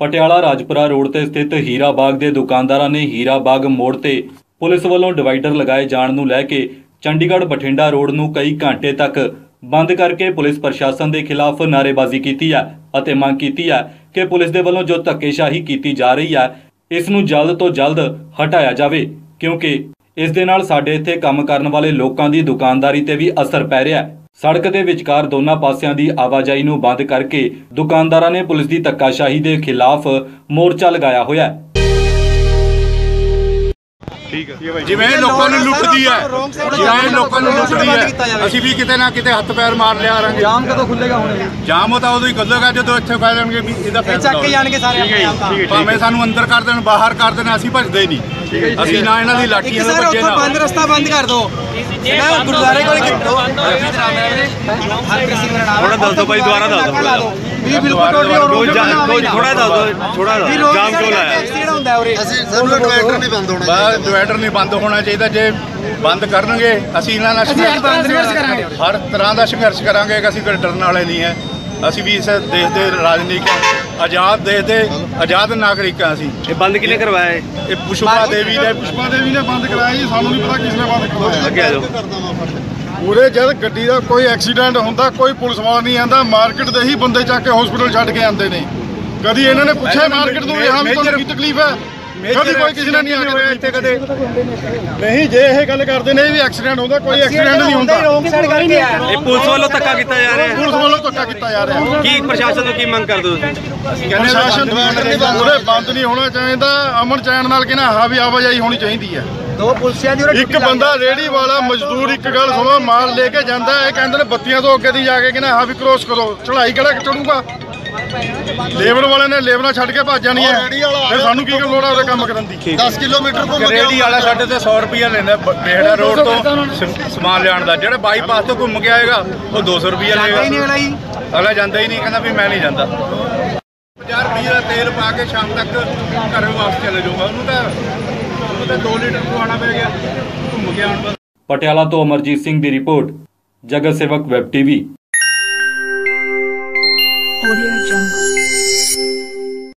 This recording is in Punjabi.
ਪਟਿਆਲਾ ਰਾਜਪੁਰਾ ਰੋਡ ਤੇ ਸਥਿਤ ਹੀਰਾ ਬਾਗ ਦੇ ਦੁਕਾਨਦਾਰਾਂ ਨੇ ਹੀਰਾ ਬਾਗ ਮੋੜ ਤੇ ਪੁਲਿਸ ਵੱਲੋਂ ਡਿਵਾਈਡਰ ਲਗਾਏ ਜਾਣ ਨੂੰ ਲੈ ਕੇ ਚੰਡੀਗੜ੍ਹ ਬਠਿੰਡਾ ਰੋਡ ਨੂੰ ਕਈ ਘੰਟੇ ਤੱਕ ਬੰਦ ਕਰਕੇ ਪੁਲਿਸ ਪ੍ਰਸ਼ਾਸਨ ਦੇ ਖਿਲਾਫ ਨਾਅਰੇਬਾਜ਼ੀ ਕੀਤੀ ਹੈ ਅਤੇ ਮੰਗ ਕੀਤੀ ਹੈ ਕਿ ਪੁਲਿਸ ਦੇ ਵੱਲੋਂ ਜੋ ਧੱਕੇਸ਼ਾਹੀ ਕੀਤੀ ਜਾ ਰਹੀ ਹੈ, ਇਸ ਨੂੰ ਜਲਦ ਤੋਂ ਜਲਦ ਹਟਾਇਆ ਜਾਵੇ, ਕਿਉਂਕਿ ਇਸ ਦੇ ਨਾਲ ਸਾਡੇ ਇੱਥੇ ਕੰਮ ਕਰਨ ਵਾਲੇ ਲੋਕਾਂ ਦੀ ਦੁਕਾਨਦਾਰੀ ਤੇ ਵੀ ਅਸਰ ਪੈ ਰਿਹਾ ਹੈ। ਸੜਕ ਦੇ ਵਿਚਕਾਰ ਦੋਨਾਂ ਪਾਸਿਆਂ ਦੀ ਆਵਾਜਾਈ ਨੂੰ ਬੰਦ ਕਰਕੇ ਦੁਕਾਨਦਾਰਾਂ ਨੇ ਪੁਲਿਸ ਦੀ ਧੱਕਾਸ਼ਾਹੀ ਦੇ ਖਿਲਾਫ ਮੋਰਚਾ ਲਗਾਇਆ ਹੋਇਆ ਹੈ। ਠੀਕ ਹੈ। ਜਿਵੇਂ ਲੋਕਾਂ ਨੂੰ ਲੁੱਟਦੀ ਹੈ ਜਿਵੇਂ ਲੋਕਾਂ ਨੂੰ ਲੁੱਟਦੀ ਹੈ ਅਸੀਂ ਵੀ ਕਿਤੇ ਨਾ ਕਿਤੇ ਹੱਥ ਪੈਰ ਮਾਰ ਲਿਆ ਕਰਾਂਗੇ। ਜਾਮ ਕਦੋਂ ਖੁੱਲੇਗਾ ਹੁਣ? ਜਾਮ ਉਹ ਤਾਂ ਉਦੋਂ ਹੀ ਖੁੱਲੇਗਾ ਜਦੋਂ ਇੱਥੇ ਕਹਿ ਦੇਣਗੇ ਵੀ ਇਹਦਾ ਇਹ ਫੈਸਲਾ ਚੱਕ ਕੇ ਜਾਣਗੇ ਸਾਰੇ ਆਪਣੇ ਆਪ ਤਾਂ। ਭਾਵੇਂ ਸਾਨੂੰ ਅੰਦਰ ਕਰ ਦੇਣ ਬਾਹਰ ਕਰ ਦੇਣ ਅਸੀਂ ਭੱਜਦੇ ਨਹੀਂ। ਅਸੀਂ ਨਾ ਇਹਨਾਂ ਦੀ ਲਾਠੀਆਂ ਨਾਲ ਭੱਜੇ ਨਾ। ਬੰਦ ਰਸਤਾ ਬੰਦ ਕਰ ਦਿਓ। ਮੈਂ ਗੁਰਦੁਆਰੇ ਕੋਲ ਕਿੱਥੋਂ ਥੋੜਾ ਦੱਸ ਦਿਓ ਭਾਈ, ਦੁਬਾਰਾ ਦੱਸ ਦਿਓ। ਵੀ ਬਿਲਕੁਲ ਟੋਟਲੀ ਕੋਈ ਜਾ- ਕੋਈ ਥੋੜਾ ਦੱਸ ਦਿਓ ਥੋੜਾ ਦੱਸ ਦਿਓ। ਜਾਮ ਕਿਉਂ ਲਾਇਆ? ਐਕਸੀਡੈਂਟ ਹੁੰਦਾ ਹੈ ਉਰੇ। ਅਸੀਂ ਸਾਨੂੰ ਡਿਵਾਈਡਰ ਨਹੀਂ ਬੰਦ ਹੋਣਾ ਬਸ ਡਿਵਾਈਡਰ ਨਹੀਂ ਬੰਦ ਹੋਣਾ ਚਾਹੀਦਾ। ਜੇ ਬੰਦ ਕਰਨਗੇ ਅਸੀਂ ਇਹਨਾਂ ਨਾਲ ਸੰਘਰਸ਼ ਕਰਾਂਗੇ। ਹਰ ਤਰ੍ਹਾਂ ਦਾ ਸੰਘਰਸ਼ ਕਰਾਂਗੇ ਕਿ ਅਸੀਂ ਕੋਈ ਡਰਨ ਵਾਲੇ ਨਹੀਂ ਹੈ। ਅਸੀਂ ਵੀ ਇਸ ਦੇਸ਼ ਦੇ ਰਾਜਨੀਤਿਕ। ਆਜ਼ਾਦ ਦੇਸ਼ ਦੇ ਆਜ਼ਾਦ ਨਾਗਰਿਕ ਅਸੀਂ ਇਹ ਬੰਦ ਕਿਹਨੇ ਕਰਵਾਇਆ ਹੈ ਇਹ ਪੁਸ਼ਪਾ ਦੇਵੀ ਨੇ ਪੁਸ਼ਪਾ ਦੇਵੀ ਨੇ ਬੰਦ ਕਰਾਇਆ ਜੀ ਸਾਨੂੰ ਨਹੀਂ ਪਤਾ ਕਿਸ ਨੇ ਬੰਦ ਕਰਵਾਇਆ। ਅੱਗੇ ਆ ਜਾਓ। ਉਰੇ ਜਦ ਗੱਡੀ ਦਾ ਕੋਈ ਐਕਸੀਡੈਂਟ ਹੁੰਦਾ ਕੋਈ ਪੁਲਿਸ ਵਾਲਾ ਨਹੀਂ ਆਂਦਾ ਮਾਰਕੀਟ ਦੇ ਹੀ ਬੰਦੇ ਚੱਕ ਕੇ ਹਸਪੀਟਲ ਛੱਡ ਕੇ ਆਉਂਦੇ ਨੇ। ਕਦੀ ਇਹਨਾਂ ਨੇ ਪੁੱਛਿਆ ਮਾਰਕੀਟ ਨੂੰ ਵੀ ਹਾਂ ਵੀ ਤੁਹਾਨੂੰ ਕੀ ਤਕਲੀਫ ਹੈ? ਕਦੀ ਕੋਈ ਕਿਸੇ ਨੇ ਨਹੀਂ ਆ ਕੇ ਇੱਥੇ ਕਦੇ। ਨਹੀਂ ਜੇ ਇਹ ਗੱਲ ਕਰਦੇ ਨੇ ਵੀ ਐਕਸੀਡੈਂਟ ਹੁੰਦਾ ਕੋਈ ਐਕਸੀਡੈਂਟ ਨਹੀਂ ਹੁੰਦਾ ਇਹ ਪੁਲਿਸ ਵੱਲੋਂ ਧੱਕਾ ਕੀਤਾ ਜਾ ਰਿਹਾ। ਹੈ ਪੁਲਿਸ ਵੱਲੋਂ ਧੱਕਾ ਕੀਤਾ ਜਾ ਰਿਹਾ। ਕੀ ਪ੍ਰਸ਼ਾਸਨ ਨੂੰ ਕੀ ਮੰਗ ਕਰਦੇ ਹੋ ਤੁਸੀਂ? ਪ੍ਰਸ਼ਾਸਨ ਉਰੇ ਬੰਦ ਨਹੀਂ ਹੋਣਾ ਚਾਹੀਦਾ। ਅਮਨ ਚੈਨ ਨਾਲ ਕਿਨਾ ਹਾਂ ਵੀ ਆਵਾਜਾਈ ਹੋਣੀ ਚਾਹੀਦੀ ਹੈ। ਦੋ ਪੁਲਿਸਿਆਂ ਦੀ ਇੱਕ ਬੰਦਾ ਰੇੜੀ ਵਾਲਾ ਮਜ਼ਦੂਰ ਇੱਕ ਗੱਲ ਸੁਣੋ ਮਾਲ ਲੈ ਕੇ ਜਾਂਦਾ ਇਹ ਕਹਿੰਦੇ ਨੇ ਬੱਤੀਆਂ ਤੋਂ ਅੱਗੇ ਦੀ ਜਾ ਕੇ ਕਹਿੰਦਾ ਹਾਂ ਵੀ ਕ੍ਰੋਸ ਕਰੋ। ਚੜਾਈ ਕਿਹੜਾ ਚੜੂਗਾ ਲੇਬਰ ਵਾਲੇ ਨੇ ਲੇਬਰਾਂ ਛੱਡ ਕੇ ਭੱਜ ਜਾਣੀ ਹੈ ਫਿਰ ਸਾਨੂੰ ਕੀ ਲੋੜ ਆ ਉਹਦੇ ਕੰਮ ਕਰਨ ਦੀ? 10 ਕਿਲੋਮੀਟਰ ਘੁੰਮ ਕੇ ਰੇੜੀ ਵਾਲਾ ਸਾਡੇ ਤੇ 100 ਰੁਪਏ ਲੈਂਦਾ ਬੇੜਾ ਰੋਡ ਤੋਂ ਸਮਾਨ ਲਿਆਉਣ ਦਾ। ਜਿਹੜਾ ਬਾਈਪਾਸ ਤੋਂ ਘੁੰਮ ਕੇ ਆਏਗਾ ਉਹ 200 ਰੁਪਏ ਜਾਂਦਾ ਹੀ ਨਹੀਂ ਲਏਗਾ ਅਗਲਾ ਜਾਂਦਾ ਹੀ ਨਹੀਂ ਕਹਿੰਦਾ ਵੀ ਮੈਂ ਨਹੀਂ ਜਾਂਦਾ। 50 ਰੁਪਏ ਦਾ ਤੇਲ ਪਾ ਕੇ ਸ਼ਾਮ ਤੱਕ ਘਰੇ ਵਾਪਸ ਚਲੇ ਜਾਊਗਾ। ਉਹਨੂੰ ਤਾਂ ਉਹਨੂੰ ਤਾਂ 2 ਲੀਟਰ ਪਵਾਉਣਾ ਪੈ ਗਿਆ। ਘੁੰਮ ਕੇ ਆਉਣ ਦਾ ਪਟਿਆਲਾ ਤੋਂ ਅਮਰਜੀਤ ਸਿੰਘ ਦੀ ਰਿਪੋਰਟ ਜਗਤ ਸੇਵਕ ਵੈਬ ਟੀਵੀ। Audio Jungle.